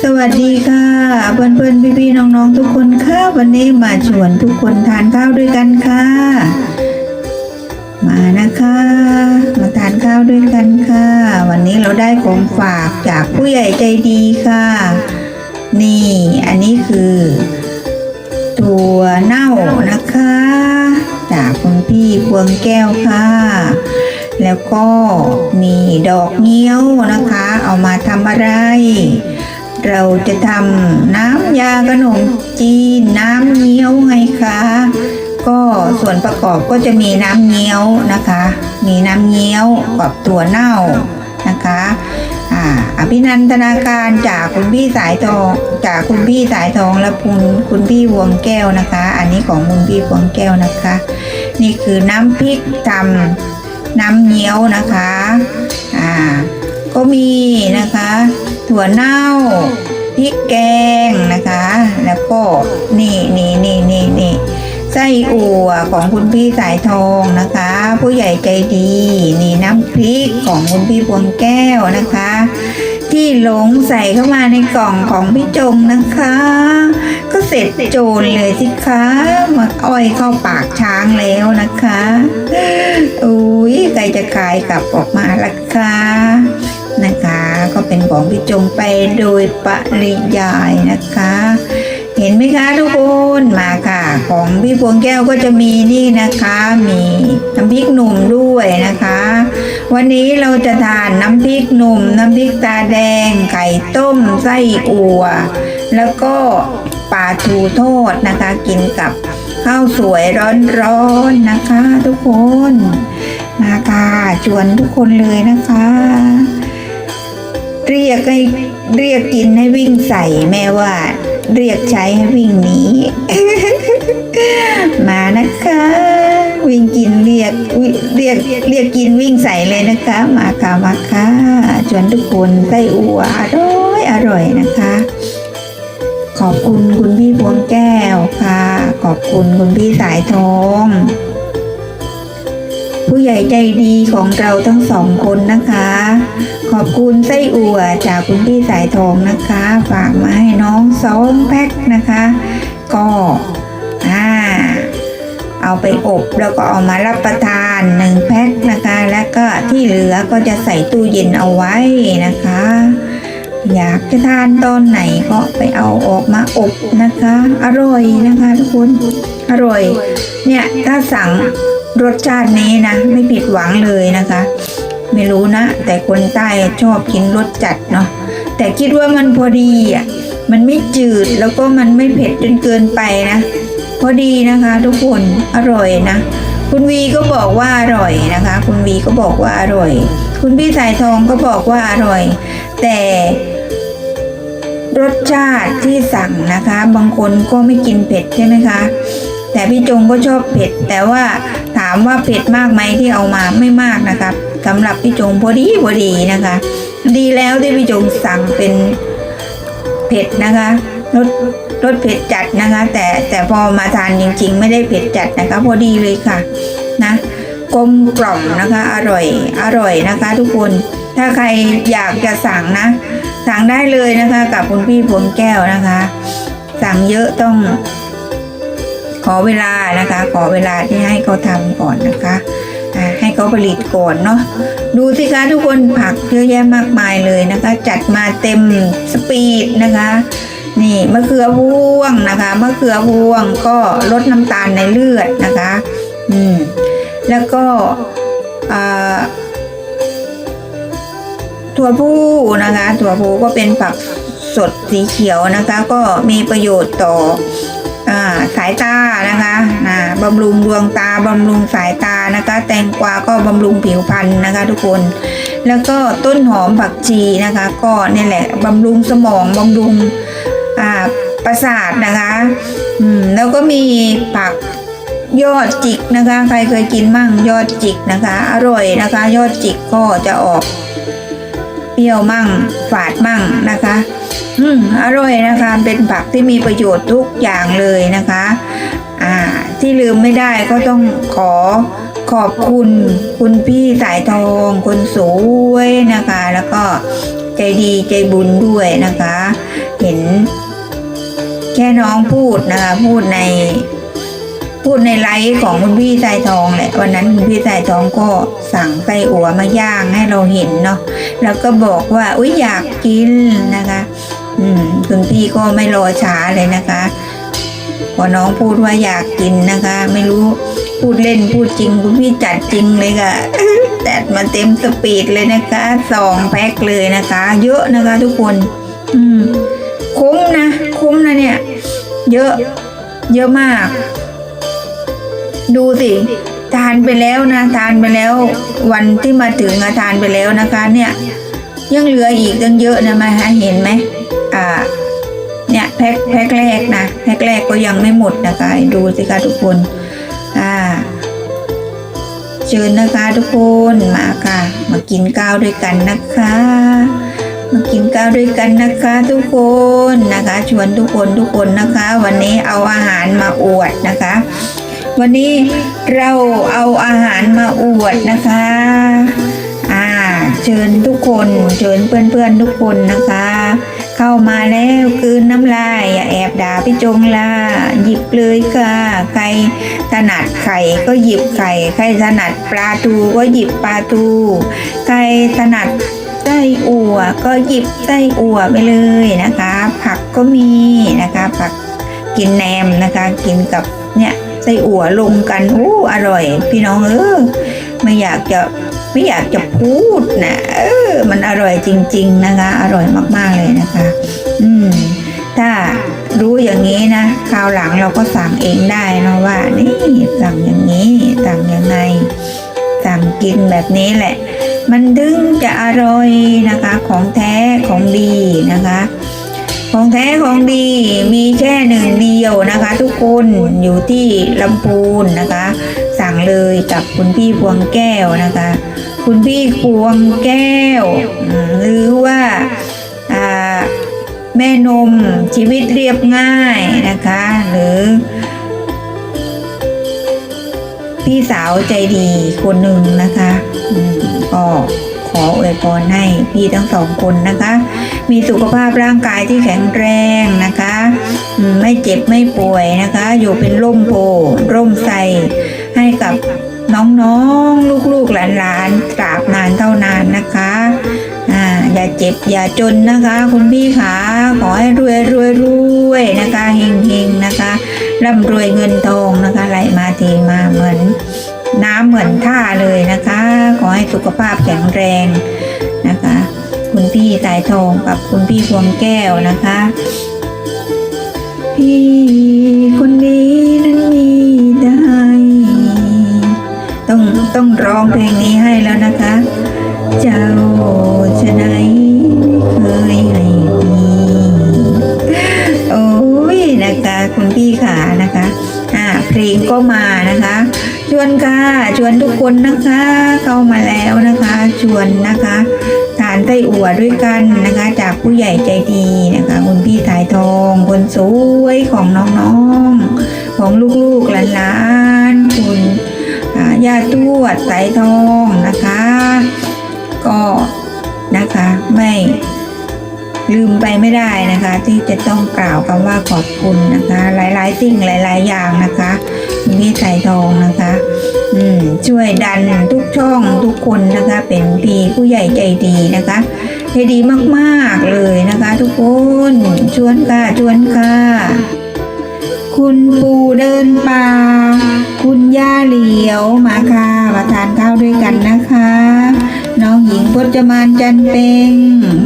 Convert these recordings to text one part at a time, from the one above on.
สวัสดีค่ะเพื่อนเพื่อนพี่ๆน้องๆทุกคนค่ะวันนี้มาชวนทุกคนทานข้าวด้วยกันค่ะ มานะคะ มาทานข้าวด้วยกันค่ะ วันนี้เราได้ของฝากจากผู้ใหญ่ใจดีค่ะ นี่ อันนี้คือถั่วเน่านะคะ จากคุณพี่พวงแก้วค่ะแล้วก็มีดอกเงี้ยวนะคะ เอามาทำอะไร เราจะทำน้ำยาขนมจีนน้ำเงี้ยวไงคะ ก็ส่วนประกอบก็จะมีน้ำเงี้ยวนะคะ มีน้ำเงี้ยวกับถั่วเน่านะคะอ่าอภินันทนาการจากคุณพี่สายทองจากคุณพี่สายทองและคุณคุณพี่วงแก้วนะคะ อันนี้ของคุณพี่วงแก้วนะคะ นี่คือน้ำพริกทำน้ำเงี้ยวนะคะอ่าก็มีนะคะ ถั่วเน่าพริกแกงนะคะ แล้วก็นี่นี่นี่นี่นี่ไส้อั่วของคุณพี่สายทองนะคะ ผู้ใหญ่ใจดีนี่น้ำพริกของคุณพี่พวงแก้วนะคะ ที่หลงใส่เข้ามาในกล่องของพี่จงนะคะ ก็เสร็จโจรเลยสิคะมาอ้อยเข้าปากช้างแล้วนะคะอุ้ยใครจะขายกลับออกมาล่ะคะ นะคะ ก็เป็นของพี่จงไปโดยปริยายนะคะ เห็นไหมคะทุกคนมาค่ะ ของพี่พวงแก้วก็จะมีนี่นะคะ มีน้ำพริกหนุ่มด้วยนะคะ วันนี้เราจะทานน้ำพริกหนุ่ม น้ำพริกตาแดงไข่ต้มไส้อั่วแล้วก็ปลาทูโทษนะคะ กินกับข้าวสวยร้อนๆนะคะ ทุกคนมาค่ะชวนทุกคนเลยนะคะ เรียกให้เรียกกินให้วิ่งใส่แม่ว่า เรียกใช้ให้วิ่งหนีมานะคะ วิ่งกินเรียกเรียกเรียกกินวิ่งใส่เลยนะคะ มาค่ะมาค่ะชวนทุกคนไส้อั่วอร่อยอร่อยนะคะ ขอบคุณคุณพี่พวงแก้วค่ะ ขอบคุณคุณพี่สายทอง ผู้ใหญ่ใจดีของเราทั้งสองคนนะคะ ขอบคุณไส้อั่วจากคุณพี่สายทองนะคะ ฝากมาให้น้องสองแพ็คนะคะ ก็อ่าเอาไปอบแล้วก็เอามารับประทานหนึ่งแพ็คนะคะ แล้วก็ที่เหลือก็จะใส่ตู้เย็นเอาไว้นะคะ อยากจะทานตอนไหนก็ไปเอาออกมาอบนะคะ อร่อยนะคะทุกคนอร่อย เนี่ยถ้าสั่ง รสชาตินี้นะ ไม่ผิดหวังเลยนะคะ ไม่รู้นะ แต่คนใต้ชอบกินรสจัดเนาะแต่คิดว่ามันพอดีอะมันไม่จืดแล้วก็มันไม่เผ็ดจนเกินไปนะ พอดีนะคะทุกคนอร่อยนะ คุณวีก็บอกว่าอร่อยนะคะ คุณวีก็บอกว่าอร่อย คุณพี่สายทองก็บอกว่าอร่อย แต่รสชาติที่สั่งนะคะ บางคนก็ไม่กินเผ็ดใช่ไหมคะ แต่พี่จงก็ชอบเผ็ด แต่ว่าามว่าเผ็ดมากไหมที่เอามาไม่มากนะคะสำหรับพี่จงพอดีพอดีนะคะ ดีแล้วที่พี่จงสั่งเป็นเผ็ดนะคะรสรสเผ็ดจัดนะคะ แต่แต่พอมาทานจริง ๆ ไม่ได้เผ็ดจัดนะคะ พอดีเลยค่ะนะกลมกล่อมนะคะ อร่อยอร่อยนะคะ ทุกคนถ้าใครอยากจะสั่งนะ สั่งได้เลยนะคะ กับคุณพี่พวงแก้วนะคะ สั่งเยอะต้อง ขอเวลานะคะ ขอเวลาที่ให้เขาทำก่อนนะคะให้เขาผลิตก่อนเนาะดูสิคะทุกคนผักเยอะแยะมากมายเลยนะคะ จัดมาเต็มสปีดนะคะนี่มะเขือพวงนะคะมะเขือพวงก็ลดน้ำตาลในเลือดนะคะอืมแล้วก็ถั่วพูนะคะถั่วพูก็เป็นผักสดสีเขียวนะคะ ก็มีประโยชน์ต่อ สายตานะคะอ่าบำรุงดวงตาบำรุงสายตานะคะ แตงกวาก็บำรุงผิวพรรณนะคะ ทุกคน แล้วก็ต้นหอมผักชีนะคะ ก็เนี่ยแหละบำรุงสมองบำรุงอ่าประสาทนะคะอืมแล้วก็มีผักยอดจิกนะคะ ใครเคยกินมั่งยอดจิกนะคะ อร่อยนะคะ ยอดจิกก็จะออก เปรี้ยวมั่ง ฝาดมั่งนะคะ อืมอร่อยนะคะ เป็นผักที่มีประโยชน์ทุกอย่างเลยนะคะ อ่า ที่ลืมไม่ได้ก็ต้องขอขอบคุณคุณพี่สายทองคนสวยนะคะ แล้วก็ใจดีใจบุญด้วยนะคะ เห็นแค่น้องพูดนะคะ พูดใน พูดในไลฟ์ของคุณพี่สายทองแหละวันนั้นคุณพี่สายทองก็สั่งไส้อั่วมาย่างให้เราเห็นเนาะแล้วก็บอกว่าอุ้ยอยากกินนะคะ อืมคุณพี่ก็ไม่รอช้าเลยนะคะพอน้องพูดว่าอยากกินนะคะ ไม่รู้พูดเล่นพูดจริงคุณพี่จัดจริงเลยค่ะจัดมาเต็มสปีดเลยนะคะสองแพ็คเลยนะคะ เยอะนะคะทุกคน อืมคุ้มนะ คุ้มนะเนี่ย เยอะ เยอะมาก ดูสิ ทานไปแล้วนะ ทานไปแล้ว วันที่มาถึงอะทานไปแล้วนะคะเนี่ย ยังเหลืออีกตั้งเยอะนะมาฮะเห็นไหมอ่าเนี่ยแพ็คแพ็คแรกนะแพ็คแรกก็ยังไม่หมดนะคะ ดูสิคะทุกคนอ่าเชิญนะคะทุกคนมาค่ะ มากินข้าวด้วยกันนะคะ มากินข้าวด้วยกันนะคะ ทุกคนนะคะ ชวนทุกคนทุกคนนะคะ วันนี้เอาอาหารมาอวดนะคะ วันนี้เราเอาอาหารมาอวดนะคะ อ่า เชิญทุกคนเชิญเพื่อนๆทุกคนนะคะ เข้ามาแล้วกลืนน้ำลายอย่าแอบด่าพี่จงล่ะหยิบเลยค่ะ ใครถนัดไข่ก็หยิบไข่ ใครถนัดปลาทูก็หยิบปลาทู ใครถนัดไส้อั่วก็หยิบไส้อั่วไปเลยนะคะ ผักก็มีนะคะ ผักกินแหนมนะคะ กินกับเนี่ย ไส้อั่วลงกันอู้อร่อย พี่น้องเออไม่อยากจะไม่อยากจะพูดนะเออ มันอร่อยจริง ๆ นะคะ อร่อยมากๆเลยนะคะ อืม ถ้ารู้อย่างนี้นะคราวหลังเราก็สั่งเองได้นะว่า นี่สั่งอย่างนี้สั่งยังไงสั่งกินแบบนี้แหละ มันถึงจะอร่อยนะคะ ของแท้ของดีนะคะ ของแท้ของดีมีแค่หนึ่งเดียวนะคะ ทุกคนอยู่ที่ลำพูนนะคะ สั่งเลยกับคุณพี่พวงแก้วนะคะ คุณพี่พวงแก้ว หรือว่าแม่นมชีวิตเรียบง่ายนะคะ หรือ พี่สาวใจดีคนหนึ่งนะคะก็ขออวยพรให้พี่ทั้งสองคนนะคะ มีสุขภาพร่างกายที่แข็งแรงนะคะ ไม่เจ็บไม่ป่วยนะคะ อยู่เป็นร่มโพร่มใสให้กับน้องๆ ลูกๆ หลานๆ ตราบนานเท่านานนะคะ อ่า อย่าเจ็บอย่าจนนะคะ คุณพี่ขาขอให้รวยรวยรวยนะคะเฮงเฮงนะคะ ร่ำรวยเงินทองนะคะไหลมาเทมาเหมือน น้ำเหมือนท่าเลยนะคะ ขอให้สุขภาพแข็งแรงนะคะ คุณพี่สายทองกับคุณพี่พวงแก้วนะคะ พี่คนนี้นั้นมีได้ต้องต้องร้องเพลงนี้ให้แล้วนะคะ เจ้าชะไหนไม่เคยให้มีโอ้ยนะคะ คุณพี่ขานะคะอ่าเพลงก็มานะคะชวนค่ะชวนทุกคนนะคะ เข้ามาแล้วนะคะ ชวนนะคะ ส้อั่วด้วยกันนะคะ จากผู้ใหญ่ใจดีนะคะ คุณพี่สายทองคนสวยของน้องๆ ของลูกๆหลานๆคุณอ่าย่าทวดสายทองนะคะ ก็นะคะไม่ลืมไปไม่ได้นะคะ ที่จะต้องกล่าวคำว่าขอบคุณนะคะ หลายๆสิ่งหลาย ๆ อย่างนะคะคุณพี่สายทองนะคะ ช่วยดันทุกช่องทุกคนนะคะเป็นพี่ผู้ใหญ่ใจดีนะคะใจดีมากๆเลยนะคะ ทุกคนชวนค่ะชวนค่ะคุณปู่เดินป่า คุณย่าเหลียวมาค่ะมาทานข้าวด้วยกันนะคะ น้องหญิงพจมานจันเปง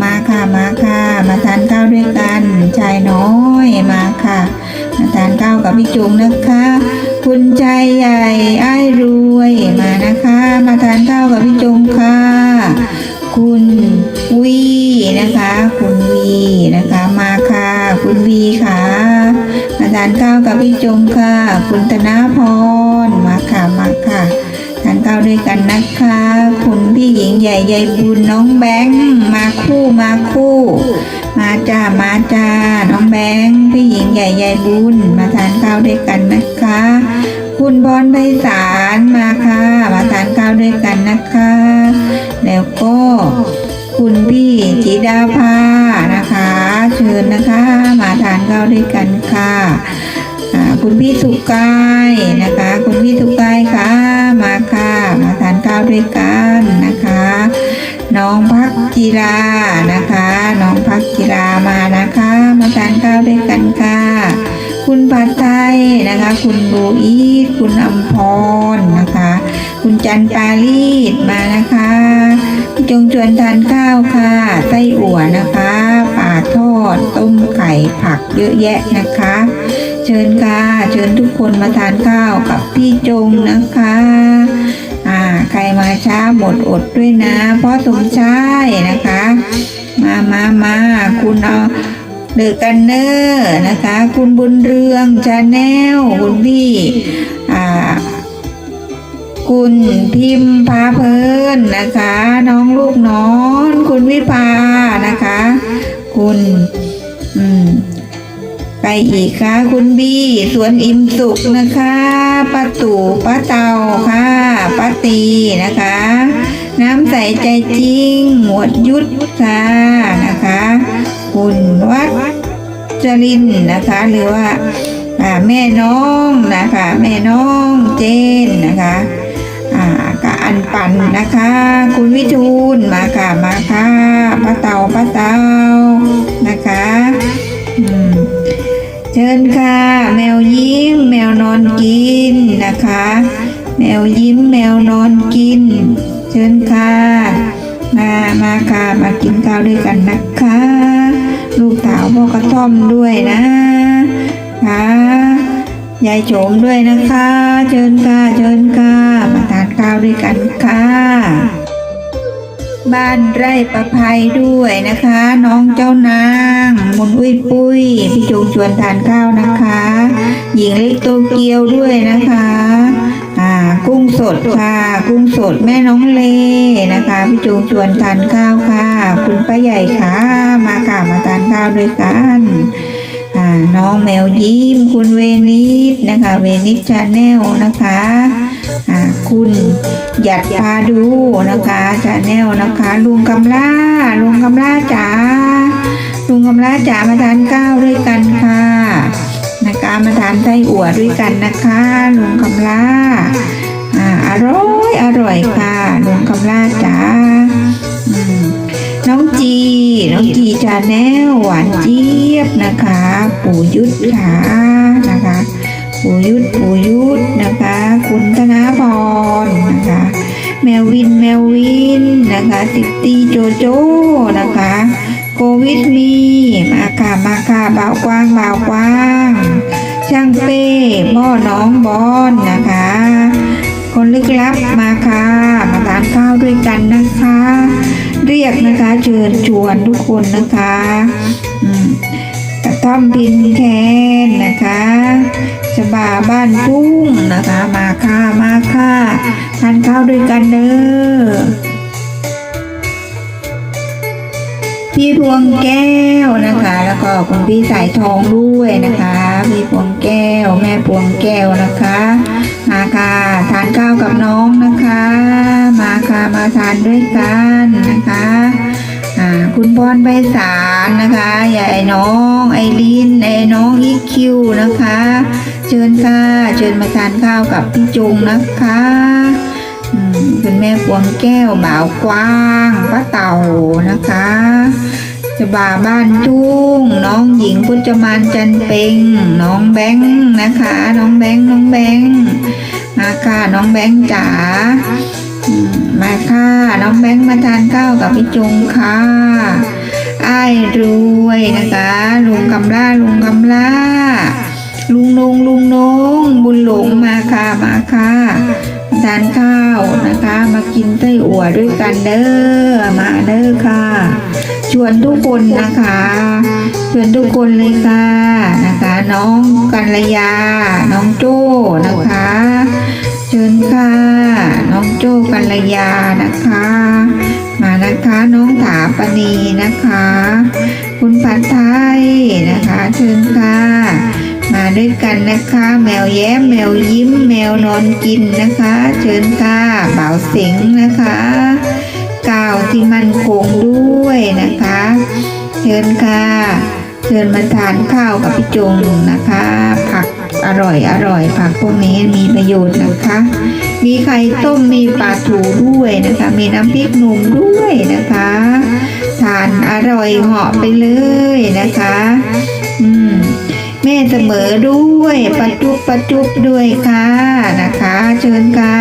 มาค่ะมาค่ะ มาทานข้าวด้วยกันชายน้อยมาค่ะ ทานข้าวกับพี่จุงนะคะ คุณใจใหญ่ไอ้ายรวยมานะคะ มาทานข้าวกับพี่จุงค่ะ คุณวีนะคะ คุณวีนะคะมาค่ะ คุณวีค่ะ มาทานข้าวกับพี่จุงค่ะ คุณธนาพรมาค่ะมาค่ะทานข้าวด้วยกันนะคะ คุณพี่หญิงใหญ่ใหญ่บุญน้องแบงค์มาคู่มาคู่ มาจ้ามาจ้า น้องแบงค์พี่หญิงใหญ่ใหญ่บุญมาทานข้าวด้วยกันนะคะ คุณพรไพศาลมาค่ะ มาทานข้าวด้วยกันนะคะ แล้วก็ คุณพี่จิดาภานะคะ เชิญนะคะ มาทานข้าวด้วยกันค่ะคุณพี่สุกายนะคะ คุณพี่สุกายค่ะมาค่ะ มาทานข้าวด้วยกันนะคะ น้องพักกีฬานะคะ น้องพักกีฬามานะคะ มาทานข้าวด้วยกันค่ะ คุณปัดไทยนะคะ คุณบูอีทคุณอัมพรนะคะ คุณจันปาลีดมานะคะจงชวนทานข้าวค่ะไส้อั่วนะคะป่าทอดต้มไข่ผักเยอะแยะนะคะ เชิญค่ะเชิญทุกคนมาทานข้าวกับพี่จงนะคะ ใครมาช้าหมดอดด้วยนะเพราะสมชายนะคะ มามามาคุณเอาเดอะกันเนอร์นะคะ คุณบุญเรืองชาแนลคุณพี่อ่าคุณพิมพาเพลินนะคะ น้องลูกน้อน คุณวิภานะคะ คุณ อืม ไปอีกค่ะคุณบีสวนอิมสุขนะคะป้าตู่ป้าเตาค่ะป้าตีนะคะ น้ำใสใจจริงหมวดยุทธค่ะนะคะ คุณวัดจรินนะคะ หรือว่าแม่น้องนะคะ แม่น้องเจนนะคะกะอันปันนะคะ คุณวิทูลมาค่ะมาค่ะป้าเตาป้าเตานะคะ อืม เชิญค่ะ แมวยิ้ม แมวนอนกินนะคะ แมวยิ้มแมวนอนกิน เชิญค่ะมามาค่ะมากินข้าวด้วยกันนะคะ ลูกสาวพ่อกระท่อมด้วยนะค่ะยายโฉมด้วยนะคะ เชิญค่ะเชิญค่ะมาทานข้าวด้วยกันค่ะ บ้านไร่ประภัยด้วยนะคะ น้องเจ้านางมุนอุ้ยปุ้ยพี่จงชวนทานข้าวนะคะ หญิงเล็กโตเกียวด้วยนะคะอ่ากุ้งสดค่ะ กุ้งสดแม่น้องเลนะคะพี่จงชวนทานข้าวค่ะ คุณป้าใหญ่ค่ะ มาค่ะมาทานข้าวด้วยกันอ่า น้องแมวยิ้ม คุณเวนิสนะคะ เวนิสชาแนลนะคะอ่าคุณหยัดพาดูนะคะชาแนลนะคะ ลุงกำลาลุงกำลาจ๋าลุงกำลาจ๋ามาทานข้าวด้วยกันค่ะนะคะมาทานไส้อั่วด้วยกันนะคะ ลุงกำลาอ่าอร่อยอร่อยค่ะลุงกำลาจ๋าอืม น้องจี น้องจีชาแนลหวานเจี๊ยบนะคะ ปู่ยุทธขานะคะ ปู่ยุทธปู่ยุทธนะคะ คุณธนาพรนะคะ แมววินแมววินนะคะติตตีโจโจนะคะโควิดมีมาค่ะมาค่ะเบากว้างเบากว้าง ช่างเป้พ่อน้องบอนนะคะ คนลึกลับมาค่ะ มาทานข้าวด้วยกันนะคะ เรียกนะคะเชิญชวนทุกคนนะคะกระท่อมพินแคนนะคะชบาบ้านทุ่งนะคะ มาค่ะมาค่ะทานข้าวด้วยกันเด้อพี่พวงแก้วนะคะ แล้วก็คุณพี่สายทองด้วยนะคะ พี่พวงแก้ว แม่พวงแก้วนะคะ มาค่ะทานข้าวกับน้องนะคะ มาค่ะมาทานด้วยกันนะคะคุณพรใบสารนะคะยายน้องไอรินไอน้องอีคิวนะคะ เชิญค่ะเชิญมาทานข้าวกับพี่จุงนะคะคุณแม่พวงแก้วบ่าวกว้างป้าเต่านะคะ จะบาบ้านทุ่ง น้องหญิงพุจมานจันเปงน้องแบงค์นะคะ น้องแบงค์น้องแบงค์มาค่ะน้องแบงค์จ๋ามาค่ะน้องแบงค์มาทานข้าวกับพี่จุงค่ะไอ้รวยนะคะ ลุงกำลาลุงกำลาลุงนงลุงนงบุญหลงมาค่ะมาค่ะทานข้าวนะคะ มากินไส้อั่วด้วยกันเด้อมาเด้อค่ะ ชวนทุกคนนะคะ ชวนทุกคนเลยค่ะนะคะ น้องกัลยา น้องโจ้นะคะ เชิญค่ะน้องโจ้กัลยานะคะ มานะคะน้องถาปณีนะคะ คุณปัดไทยนะคะ เชิญค่ะมาด้วยกันนะคะ แมวแย้มแมวยิ้ม แมวนอนกินนะคะ เชิญค่ะบ่าวสิงห์นะคะ กาวที่มันคงด้วยนะคะเชิญค่ะเชิญมาทานข้าวกับพี่จงนะคะ ผักอร่อยอร่อยผักพวกนี้มีประโยชน์นะคะ มีไข่ต้มมีปลาทูด้วยนะคะ มีน้ำพริกหนุ่มด้วยนะคะ ทานอร่อยเหาะไปเลยนะคะ อืมแม่เสมอด้วยประจุบประจุบด้วยค่ะนะคะ เชิญค่ะ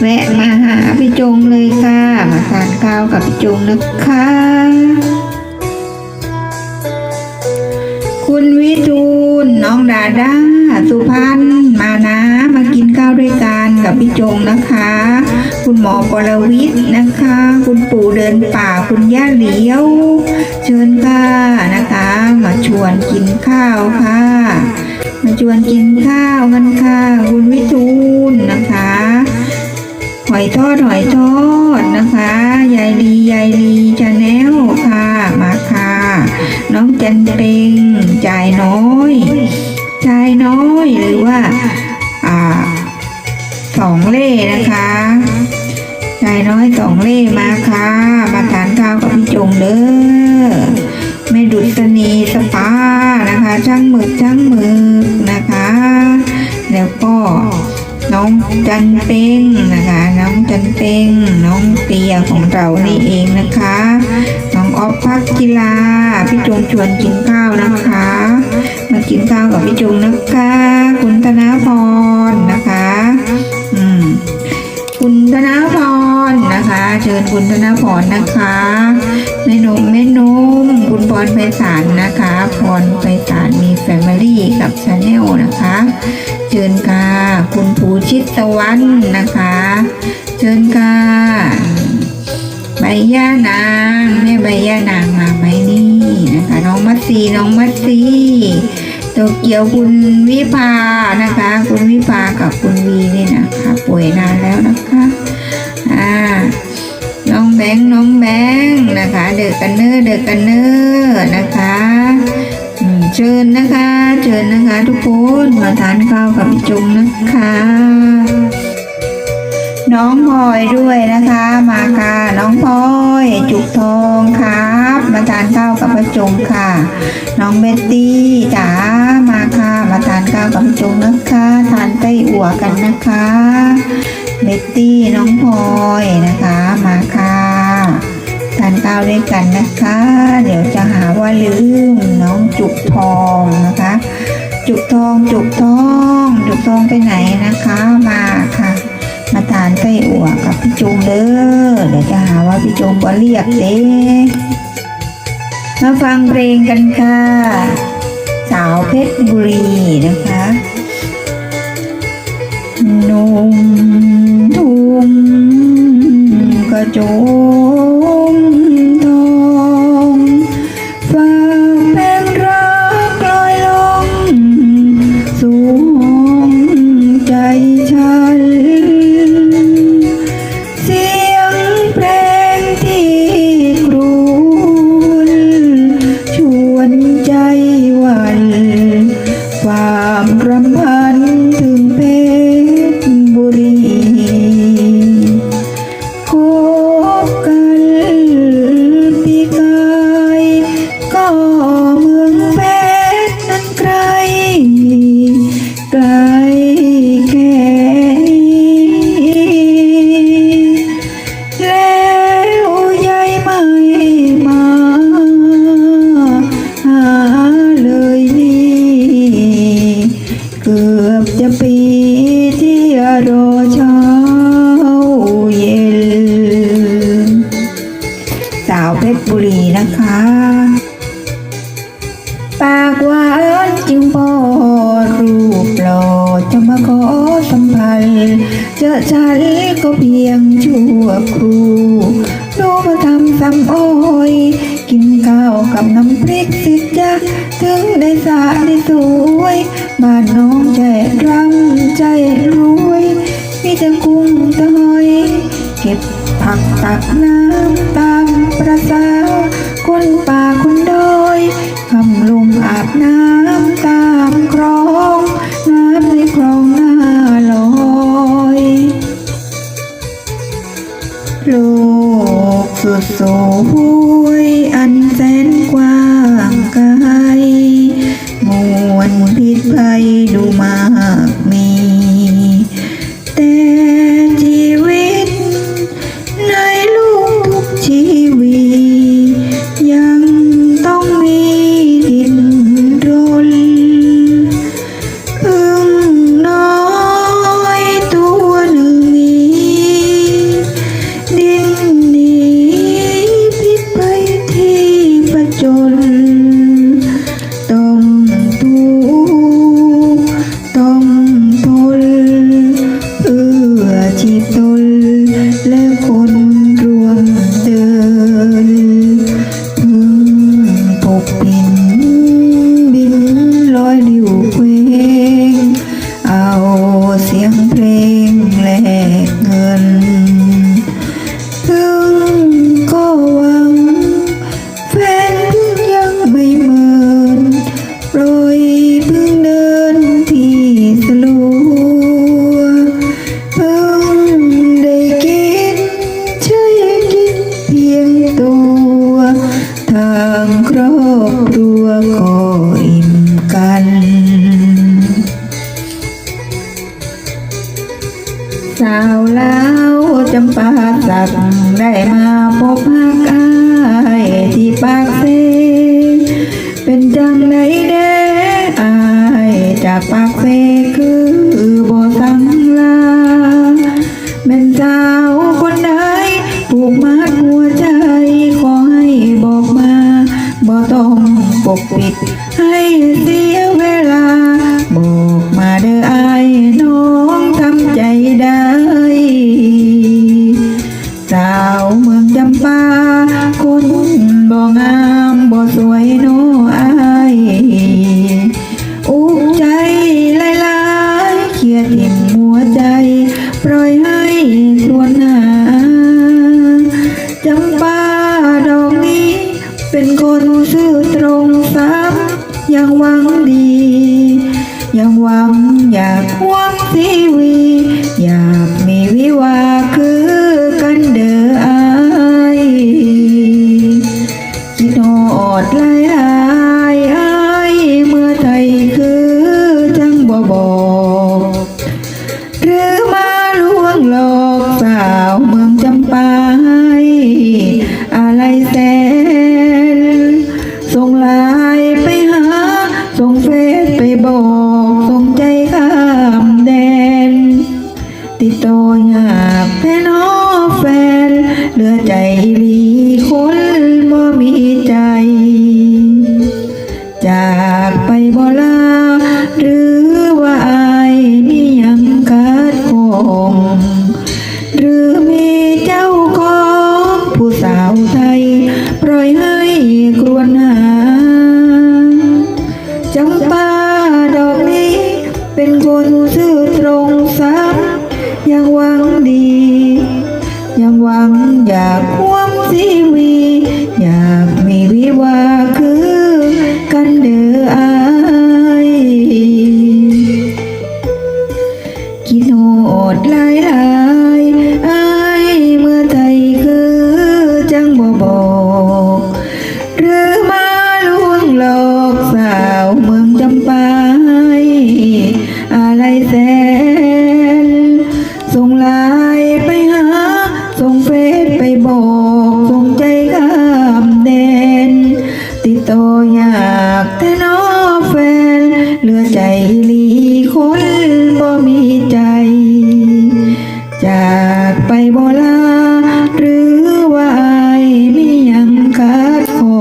แวะมาหาพี่จงเลยค่ะ มาทานข้าวกับพี่จงนะคะ คุณวิทูลน้องดาด้าสุพรรณมานะมากินข้าวด้วยกันกับพี่จงนะคะ คุณหมอปรวิทย์นะคะ คุณปู่เดินป่าคุณย่าเหลียว เชิญค่ะนะคะ มาชวนกินข้าวค่ะ มาชวนกินข้าวกันค่ะ คุณวิทูลนะคะ หอยทอดหอยทอดนะคะยายลียายลีชาแนลค่ะมาค่ะ น้องจันเปงจ่ายน้อยจ่ายน้อยหรือว่าอ่าสองเล่นะคะจ่ายน้อยสองเล่มาค่ะ มาทานข้าวกับพี่จงเด้อแม่ดุษณีสปานะคะช่างหมึกช่างหมึกนะคะ แล้วก็ น้องจันเป้งนะคะ น้องจันเป้งน้องเปียของเรานี่เองนะคะ น้องออฟพักกีฬาพี่จงชวนกินข้าวนะคะ มากินข้าวกับพี่จงนะคะ คุณธนาพรนะคะอืมคุณธนาพรนะคะ เชิญคุณธนาพรนะคะแม่นมแม่นมคุณพรไพศาลนะคะ พรไพศาลมีี่กับชาแนลนะคะ เชิญค่ะคุณภูชิตตะวันนะคะ เชิญค่ะใบย่านางแม่ใบย่านางมาไหมนี่นะคะ น้องมัตซีน้องมัตซีโตเกียวคุณวิภานะคะ คุณวิภากับคุณวีนี่นะคะ ป่วยนานแล้วนะคะอ่าน้องแบงค์น้องแบงค์นะคะ เดอะกันเนอร์เดอะกันเนอร์นะคะ เชิญนะคะ เชิญนะคะทุกคนมาทานข้าวกับพี่จุงนะคะ น้องพลอยด้วยนะคะมาค่ะน้องพลอยจุกทองครับ มาทานข้าวกับพี่จุงค่ะ น้องเบตตี้จ๋ามาค่ะมาทานข้าวกับพี่จุงนะคะทานไส้อั่วกันนะคะเบตตี้น้องพลอยนะคะมาค่ะานข้าวด้วยกันนะคะ เดี๋ยวจะหาว่าลืมน้องจุกทองนะคะ จุกทองจุกทองจุกทองไปไหนนะคะมาค่ะ มาทานไส้อั่วกับพี่จุงเด้อเดี๋ยวจะหาว่าพี่จุงบ่เรียกเด้มาฟังเพลงกันค่ะ สาวเพชรบุรีนะคะหนุ่มทุ่งกระโจ ค ฉันก็เพียงชั่วครูรู้มาทำซ้ำอ้อยกินข้าวกับน้ำพริกสิจ้ะถึงได้สะได้สวยบ้านน้องใจร่ำใจรวยมีแต่กุ้งตะหอยเก็บผักตักน้ำตามประสาคนป่ หวังอยากควงทีวีอ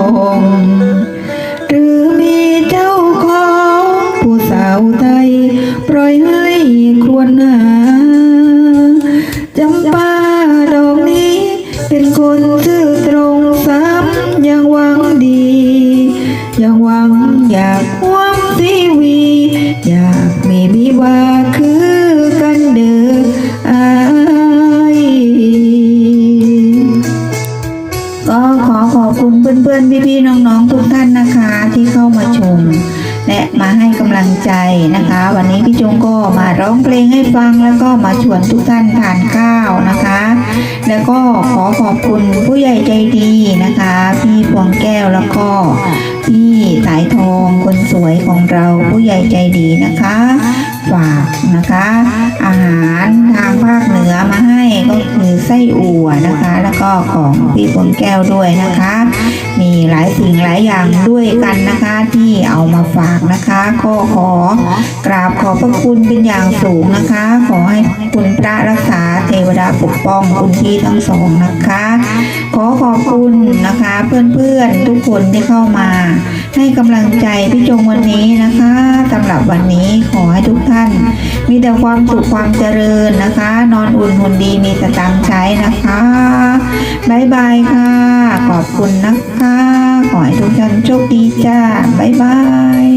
ด ทุกท่านทานข้าวนะคะ แล้วก็ขอขอบคุณผู้ใหญ่ใจดีนะคะ พี่พวงแก้วแล้วก็พี่สายทองคนสวยของเราผู้ใหญ่ใจดีนะคะ ฝากนะคะ อาหารทางภาคเหนือมาให้ก็คือไส้อั่วนะคะ แล้วก็ของพี่พวงแก้วด้วยนะคะ มีหลายสิ่งหลายอย่างด้วยกันนะคะที่เอามาฝากนะคะก็ขอกราบขอบพระคุณเป็นอย่างสูงนะคะ ขอให้คุณพระรักษาเทวดาปกป้องคุณพี่ทั้งสองนะคะ ขอขอบคุณนะคะเพื่อนๆทุกคนที่เข้ามา ให้กำลังใจพี่จงวันนี้นะคะสำหรับวันนี้ขอให้ทุกท่านมีแต่ความสุขความเจริญนะคะ นอนอุ่นหุ่นดีมีสตังค์ใช้นะคะบายบายค่ะ ขอบคุณนะคะ ขอให้ทุกท่านโชคดีจ้าบายบาย